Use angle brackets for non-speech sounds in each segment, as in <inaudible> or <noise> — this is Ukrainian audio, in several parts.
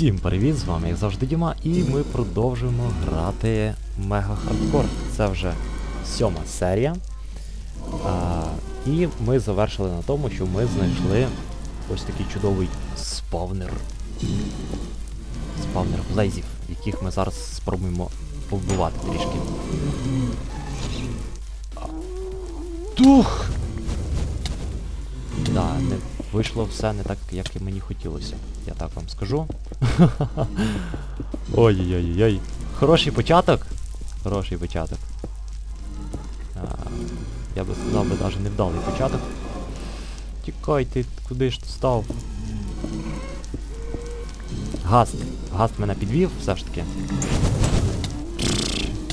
Всім привіт, з вами як завжди Діма, і ми продовжуємо грати Мега Хардкор. Це вже сьома серія. А, і ми завершили на тому, що ми знайшли ось такий чудовий спавнер. Спавнер блейзів, яких ми зараз спробуємо повбивати трішки. А, Тух! Да, не вийшло все не так, як і мені хотілося. Я так вам скажу. <laughs> Ой-ой-ой-ой. Хороший початок. Хороший початок. А, я би сказав би навіть невдалий початок. Тікай ти, куди ж ти став? Гаст. Гаст мене підвів все ж таки.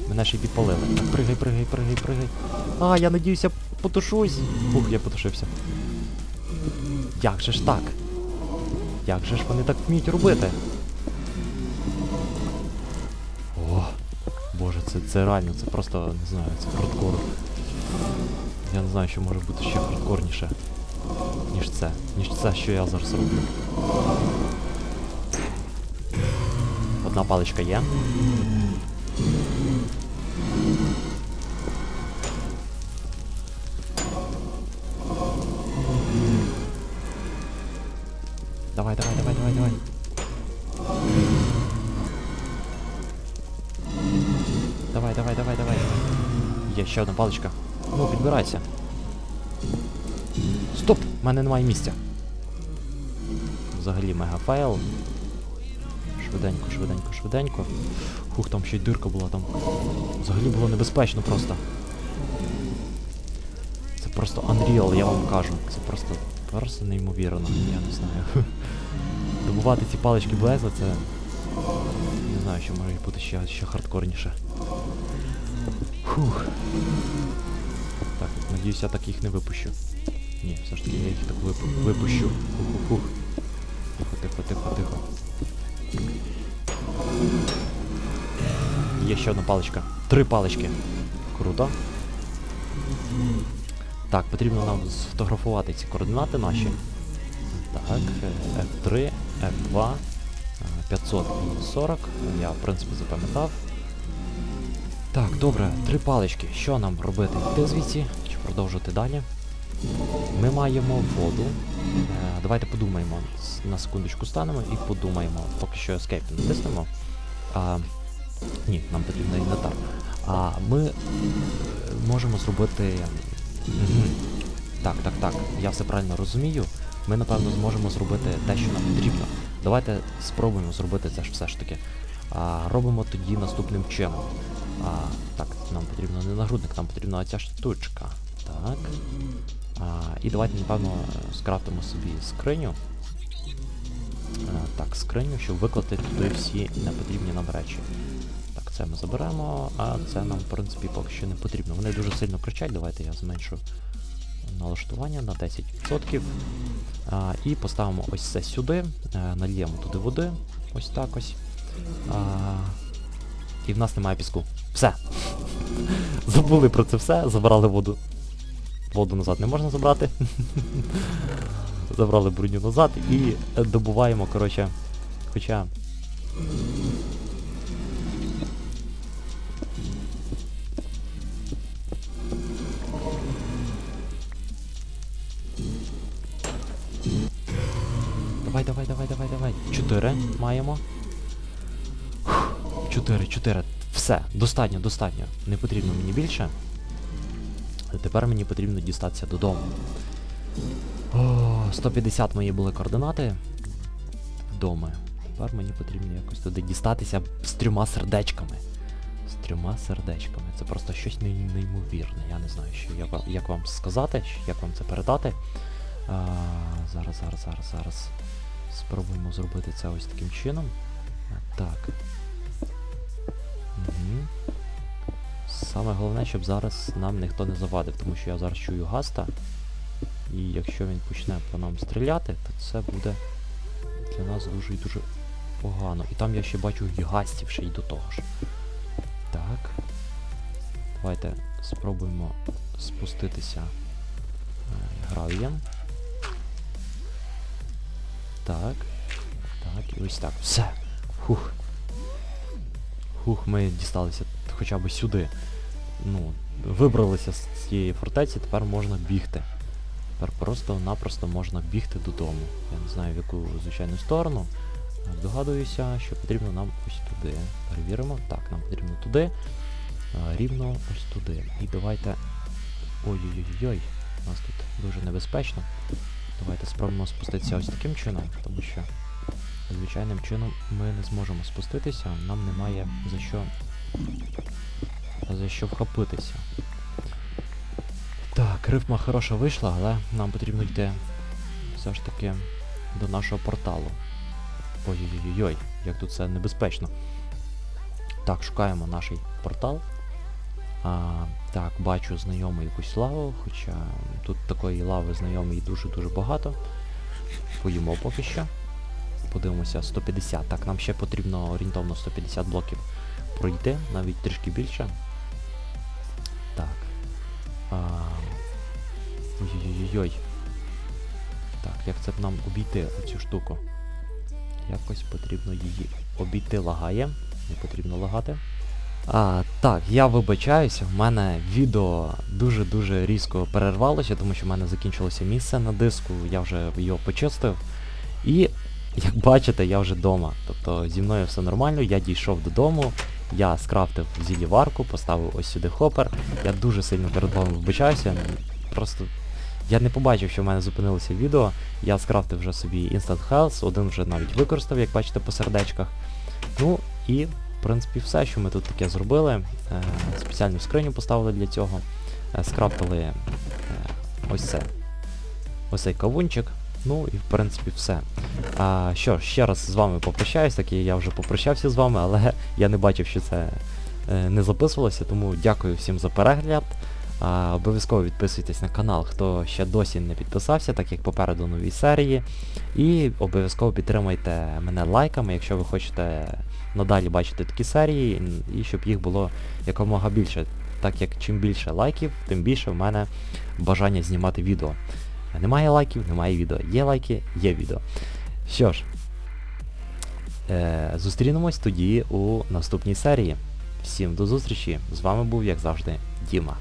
Мене ще й підпалили. Пригай, пригай, пригай, пригай. А, я надіюся, потушусь. Ух, я потушився. Як же ж так? Як же ж вони так вміють робити? О, боже, це, це реально, це просто, не знаю, це хардкор. Я не знаю, що може бути ще хардкорніше, ніж це. Ніж це, що я зараз роблю. Одна паличка є. Ще одна паличка. Ну, підбирайся. Стоп! У мене немає місця. Взагалі мега файл. Швиденько, швиденько, швиденько. Хух, там ще й дирка була там. Взагалі було небезпечно просто. Це просто Unreal, я вам кажу. Це просто просто неймовірно, я не знаю. <laughs> Добувати ці палички Блеза, це... Не знаю, що може бути ще, ще хардкорніше. Фух. Так, надіюсь, я так їх не випущу. Ні, все ж таки я їх так випу випущу. Хух-хух-хух. Тихо, тихо, тихо, тихо. Є ще одна паличка. Три палички. Круто. Так, потрібно нам сфотографувати ці координати наші. Так, е, F3, F2, е, 540. Я, в принципі, запам'ятав. Так, добре, три палички. Що нам робити? Йти звідси чи продовжувати далі? Ми маємо воду. Е, давайте подумаємо. На секундочку станемо і подумаємо. Поки що Escape натиснемо. А, ні, нам потрібен інвентар. А ми е, можемо зробити. Так, так, так. Я все правильно розумію. Ми, напевно, зможемо зробити те, що нам потрібно. Давайте спробуємо зробити це ж все ж таки. А, робимо тоді наступним чином. А, так, нам потрібно не нагрудник, нам потрібна оця штучка. Так. А, і давайте, напевно, скрафтимо собі скриню. А, так, скриню, щоб виклати туди всі непотрібні нам речі. Так, це ми заберемо, а це нам, в принципі, поки що не потрібно. Вони дуже сильно кричать, давайте я зменшу налаштування на 10%. А, і поставимо ось це сюди, е, нальємо туди води, ось так ось. А, і в нас немає піску. Все. Забули про це все, забрали воду. Воду назад не можна забрати. Забрали броню назад і добуваємо, коротше. Хоча. Давай, давай, давай, давай, давай. Чотири маємо. Чотири, чотири. Все, достатньо, достатньо. Не потрібно мені більше. Тепер мені потрібно дістатися додому. О, 150 мої були координати вдома. Тепер мені потрібно якось туди дістатися з трьома сердечками. З трьома сердечками. Це просто щось ней- неймовірне. Я не знаю, що як, як вам сказати, як вам це передати. А, зараз, зараз, зараз, зараз. Спробуємо зробити це ось таким чином. Так. Саме головне, щоб зараз нам ніхто не завадив, тому що я зараз чую гаста. І якщо він почне по нам стріляти, то це буде для нас дуже і дуже погано. І там я ще бачу гігастів ще й до того ж. Так. Давайте спробуємо спуститися е, гравієм. Так. Так. І ось так. Все. Хух. Хух, ми дісталися хоча б сюди. Ну, вибралися з цієї фортеці, тепер можна бігти. Тепер просто-напросто можна бігти додому. Я не знаю в яку звичайну сторону. Е, Догадуюся, що потрібно нам ось туди. Перевіримо. Так, нам потрібно туди. Рівно ось туди. І давайте. Ой-ой-ой-ой. У нас тут дуже небезпечно. Давайте спробуємо спуститися ось таким чином, тому що звичайним чином ми не зможемо спуститися, нам немає за що за що вхопитися. Так, рифма хороша вийшла, але нам потрібно йти все ж таки до нашого порталу. Ой-ой-ой, як тут це небезпечно. Так, шукаємо наш портал. А, так, бачу знайому якусь лаву, хоча тут такої лави знайомої дуже-дуже багато. Поїмо поки що. Подивимося, 150. Так, нам ще потрібно орієнтовно 150 блоків пройти, навіть трішки більше. Ой-ой-ой-ой. Так, як це б нам обійти оцю штуку? Якось потрібно її обійти лагає. Не потрібно лагати. А, так, я вибачаюся, в мене відео дуже-дуже різко перервалося, тому що в мене закінчилося місце на диску, я вже його почистив. І, як бачите, я вже вдома. Тобто зі мною все нормально, я дійшов додому, я скрафтив зіліварку, поставив ось сюди хопер. Я дуже сильно перед вами вибачаюся. Просто я не побачив, що в мене зупинилося відео. Я скрафтив вже собі Instant Health, один вже навіть використав, як бачите, по сердечках. Ну і, в принципі, все, що ми тут таке зробили. Е, спеціальну скриню поставили для цього. Е, скрафтили е, ось це. Ось цей кавунчик. Ну і в принципі все. А, що ж, ще раз з вами попрощаюсь, так і я вже попрощався з вами, але <laughs> я не бачив, що це е, не записувалося, тому дякую всім за перегляд. А, обов'язково підписуйтесь на канал, хто ще досі не підписався, так як попереду нові серії. І обов'язково підтримайте мене лайками, якщо ви хочете надалі бачити такі серії, і щоб їх було якомога більше. Так як чим більше лайків, тим більше в мене бажання знімати відео. Немає лайків, немає відео. Є лайки, є відео. Що ж, е, зустрінемось тоді у наступній серії. Всім до зустрічі. З вами був, як завжди, Діма.